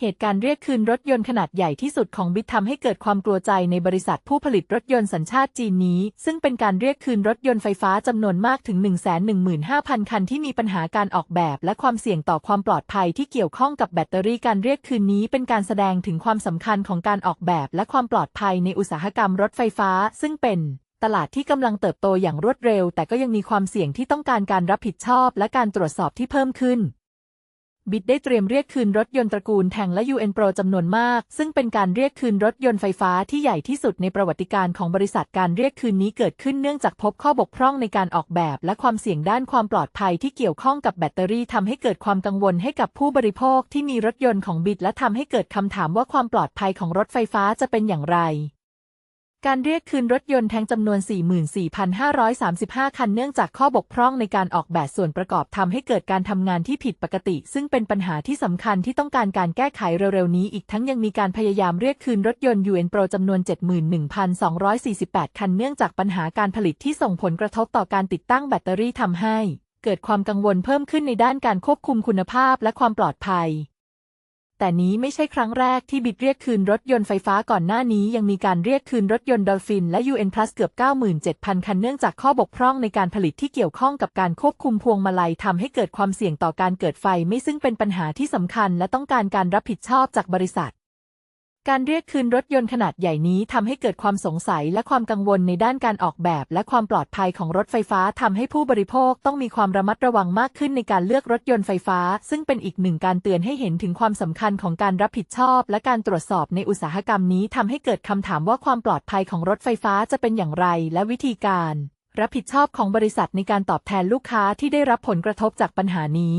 เหตุการณ์เรียกคืนรถยนต์ขนาดใหญ่ที่สุดของบิททำให้เกิดความกลัวใจในบริษัทผู้ผลิตรถยนต์สัญชาติจีนนี้ ซึ่งเป็นการเรียกคืนรถยนต์ไฟฟ้าจำนวนมากถึง 115,000 คันที่มีปัญหาการออกแบบ และความเสี่ยงต่อความปลอดภัยที่เกี่ยวข้องกับแบตเตอรี่การเรียกคืนนี้ เป็นการแสดงถึงความสำคัญของการออกแบบ และความปลอดภัยในอุตสาหกรรมรถไฟฟ้า ซึ่งเป็นตลาดที่กำลังเติบโตอย่างรวดเร็ว แต่ก็ยังมีความเสี่ยงที่ต้องการการรับผิดชอบ และการตรวจสอบที่เพิ่มขึ้น บิดได้เตรียมเรียกคืนรถยนต์ตระกูลแทงและ UN Pro จำนวนมาก ซึ่งเป็นการเรียกคืนรถยนต์ไฟฟ้าที่ใหญ่ที่สุดในประวัติการของบริษัทการเรียกคืนนี้เกิดขึ้นเนื่องจากพบข้อบกพร่องในการออกแบบ และความเสี่ยงด้านความปลอดภัยที่เกี่ยวข้องกับแบตเตอรี่ทำให้เกิดความกังวลให้กับผู้บริโภคที่มีรถยนต์ของบิดและทำให้เกิดคำถามว่าความปลอดภัยของรถไฟฟ้าจะเป็นอย่างไร การเรียกคืนรถยนต์แทงจำนวน 44,535 คันเนื่องจากข้อบกพร่องในการออกแบบส่วนประกอบทำให้เกิดการทำงานที่ผิดปกติ ซึ่งเป็นปัญหาที่สำคัญที่ต้องการการแก้ไขเร็วๆ นี้ อีกทั้งยังมีการพยายามเรียกคืนรถยนต์ UN Pro จำนวน 71,248 คันเนื่องจากปัญหาการผลิตที่ส่งผลกระทบต่อการติดตั้งแบตเตอรี่ทำให้ เกิดความกังวลเพิ่มขึ้นในด้านการควบคุมคุณภาพและความปลอดภัย แต่นี้ไม่ใช่ครั้งแรกที่บิดเรียกคืนรถยนต์ไฟฟ้าก่อนหน้านี้ยังมีการเรียกคืนรถยนต์ดอลฟินและ UN Plus เกือบ 97,000 คันเนื่องจากข้อบกพร่องในการผลิตที่เกี่ยวข้องกับการควบคุมพวงมาลัยทำให้เกิดความเสี่ยงต่อการเกิดไฟไม่ซึ่งเป็นปัญหาที่สำคัญและต้องการการรับผิดชอบจากบริษัท การเรียกคืนรถยนต์ขนาดใหญ่นี้ทำให้เกิดความสงสัยและความกังวลในด้านการออกแบบและความปลอดภัยของรถไฟฟ้าทำให้ผู้บริโภคต้องมีความระมัดระวังมากขึ้นในการเลือกรถยนต์ไฟฟ้า ซึ่งเป็นอีกหนึ่งการเตือนให้เห็นถึงความสำคัญของการรับผิดชอบ และการตรวจสอบในอุตสาหกรรมนี้ทำให้เกิดคำถามว่าความปลอดภัยของรถไฟฟ้าจะเป็นอย่างไร และวิธีการ รับผิดชอบของบริษัทในการตอบแทนลูกค้าที่ได้รับผลกระทบจากปัญหานี้